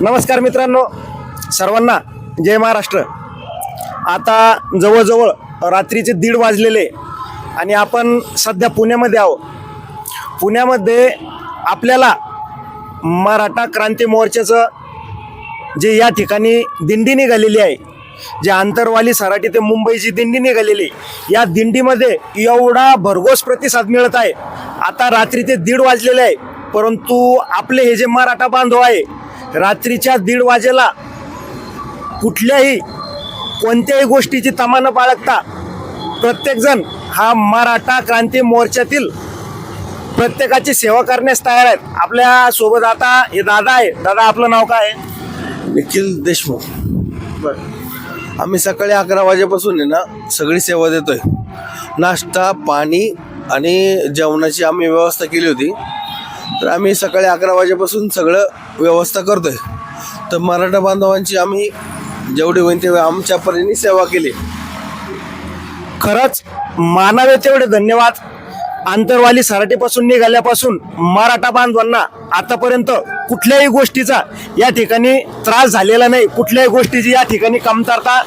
नमस्कार मित्रांनो सर्वांना जय महाराष्ट्र. आता जवळजवळ रात्रीचे दीड वाजलेले आणि आपण सध्या पुण्यामध्ये आहो पुण्यामध्ये आपल्याला मराठा क्रांती मोर्चाचं जे या ठिकाणी दिंडी निघालेली आहे जे आंतरवाली सराटी ते मुंबईची दिंडी निघालेली या दिंडीमध्ये एवढा भरघोस प्रतिसाद मिळत आहे. आता रात्री ते दीड वाजलेले आहे परंतु आपले हे जे मराठा बांधव आहे रात्रीच्या दीड वाजेला कुठल्याही कोणत्याही गोष्टीची तमा न बाळगता प्रत्येकजण हा मराठा क्रांती मोर्चातील प्रत्येकाची सेवा करण्यास तयार आहेत. आपल्यासोबत आता हे दादा आहे. दादा आपलं नाव काय आहे? निखिल देशमुख. आम्ही सकाळी अकरा वाजेपासून आहे ना सगळी सेवा देतोय. नाश्ता पाणी आणि जेवणाची आम्ही व्यवस्था केली होती. तर आम्ही सकाळी अकरा वाजेपासून सगळं व्यवस्था करतोय. तर मराठा बांधवांची आम्ही जेवढी होईल तेवढी आमच्या परीने सेवा केली. खरंच मानावे तेवढे धन्यवाद. आंतरवाली सराटीपासून निघाल्यापासून मराठा बांधवांना आतापर्यंत कुठल्याही गोष्टीचा या ठिकाणी त्रास झालेला नाही. कुठल्याही गोष्टीची या ठिकाणी कमतरता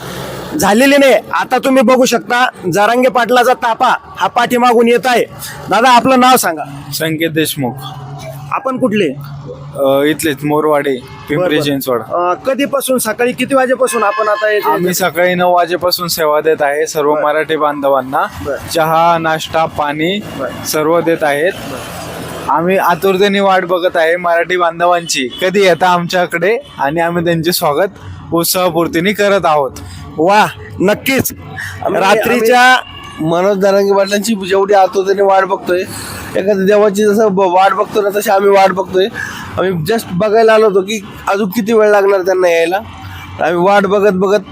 झालेली नाही. आता तुम्ही बघू शकता जारांगे पाटलाचा तापा हा पाठीमागून येत आहे. दादा आपलं नाव सांगा. संकेत देशमुख. आपण कुठले अ, इथलेच मोरवाडे पिंपरी बरं. चिंचवड अं, कधीपासून सकाळी किती वाजेपासून आपण आता याचे- आम्ही सकाळी नऊ वाजेपासून सेवा देत आहे सर्व बरं. मराठी बांधवांना बरं. चहा नाश्ता पाणी बरं. सर्व देत आहेत आम्ही आतुरतेने वाट बघत आहे मराठी बांधवांची कधी येता आमच्याकडे आणि आम्ही त्यांचे स्वागत उत्साहपूर्तीने करत आहोत वा नक्कीच आम्ही- रात्रीच्या मनोज दारांगी पाटलांची जेवढी आतुरतेने वाट बघतोय एखाद्या देवाची जसं वाट बघतो ना तशी आम्ही वाट बघतोय. आम्ही जस्ट बघायला आलो होतो की अजून किती वेळ लागणार त्यांना यायला? आम्ही वाट बघत बघत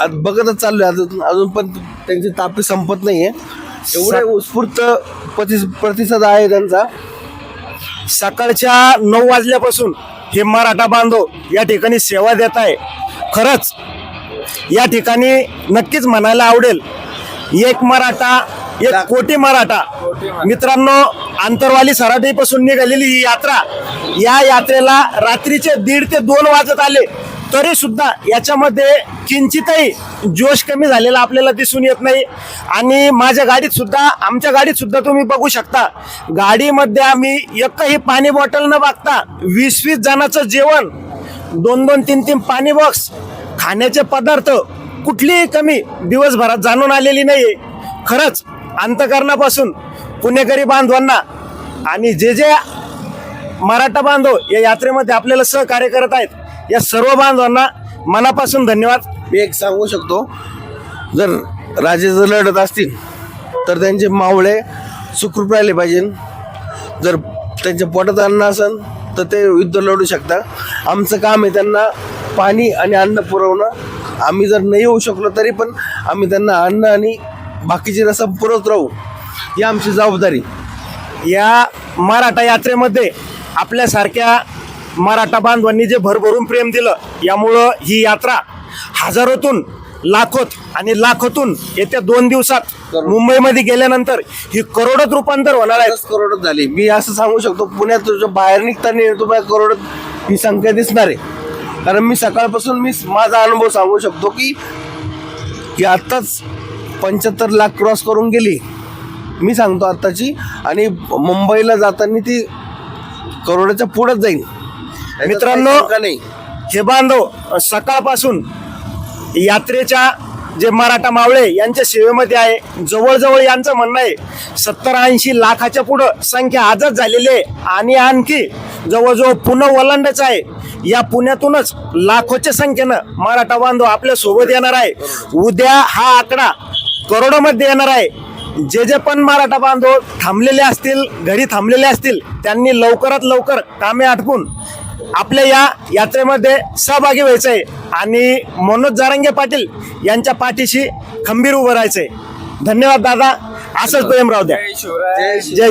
आज बघतच चाललोय. अजून अजून पण त्यांची तापी संपत नाहीये. एवढे उत्स्फूर्त प्रति प्रतिसाद आहे त्यांचा. सकाळच्या नऊ वाजल्यापासून हे मराठा बांधव या ठिकाणी सेवा देत आहे. खरंच या ठिकाणी नक्कीच म्हणायला आवडेल एक मराठा एक कोटी मराठा. मित्रांनो आंतरवाली सराटीपासून निघालेली ही यात्रा या यात्रेला रात्रीचे दीड ते दोन वाजत आले. तरी सुद्धा याच्यामध्ये किंचितही जोश कमी झालेला आपल्याला दिसून येत नाही. आणि माझ्या गाडीत सुद्धा आमच्या गाडीत सुद्धा तुम्ही बघू शकता. गाडीमध्ये आम्ही एकही पाणी बॉटल न बघता वीस वीस जणांचं जेवण दोन दोन तीन तीन पाणी बॉक्स खाण्याचे पदार्थ कुठलीही कमी दिवसभरात जाणून आलेली नाही आहे खरंच अंतकरणापासून पुणेकरी बांधवांना आणि जे जे मराठा बांधव या यात्रेमध्ये आपल्याला सहकार्य करत आहेत या सर्व बांधवांना मनापासून धन्यवाद. मी एक सांगू शकतो जर राजे जर लढत असतील तर त्यांचे मावळे सुखरूप राहिले पाहिजे. जर त्यांच्या पोटात अन्न असेल तर ते युद्ध लढू शकतात आमचं काम आहे त्यांना पाणी आणि अन्न पुरवणं. आम्ही जर नाही होऊ शकलो तरी पण आम्ही त्यांना अन्न आणि बाकीची रसम पुरवत राहू. ही आमची जबाबदारी. या मराठा यात्रेमध्ये आपल्यासारख्या मराठा बांधवांनी जे भरभरून प्रेम दिलं यामुळं ही यात्रा हजारोतून लाखोत आणि लाखोतून येत्या दोन दिवसात मुंबईमध्ये गेल्यानंतर ही करोडत रूपांतर होणार आहे. करोडत झाली. मी असं सांगू शकतो पुण्यात बाहेर निघताना तुम्हाला करोडत ही संख्या दिसणार आहे. कारण मी सकाळपासून मी माझा अनुभव सांगू शकतो की ही आत्ताच पंच्याहत्तर लाख क्रॉस करून गेली. मी सांगतो आत्ताची. आणि मुंबईला जाताना ती करोडाच्या पुढेच जाईल. मित्रांनो, हे बांधव सकाळपासून यात्रेच्या जे मराठा मावळे यांच्या सेवेमध्ये आहे. जवळजवळ यांचं म्हणणं आहे सत्तर ऐंशी लाखाच्या पुढं संख्या आजच झालेली आहे. आणि आणखी जवळजवळ पुणे ओलांडच आहे. या पुण्यातूनच लाखोच्या संख्येनं मराठा बांधव आपल्यासोबत येणार आहे. उद्या हा आकडा करोडोमध्ये येणार आहे. जे जे पण मराठा बांधव थांबलेले असतील घरी थांबलेले असतील त्यांनी लवकरात लवकर कामे आटपून आपल्या या यात्रेमध्ये सहभागी व्हायचं आहे आणि मनोज जारंगे पाटील यांच्या पाठीशी खंबीर उभं राहायचंय. धन्यवाद दादा. असंच प्रेम राहू द्या. जय शिव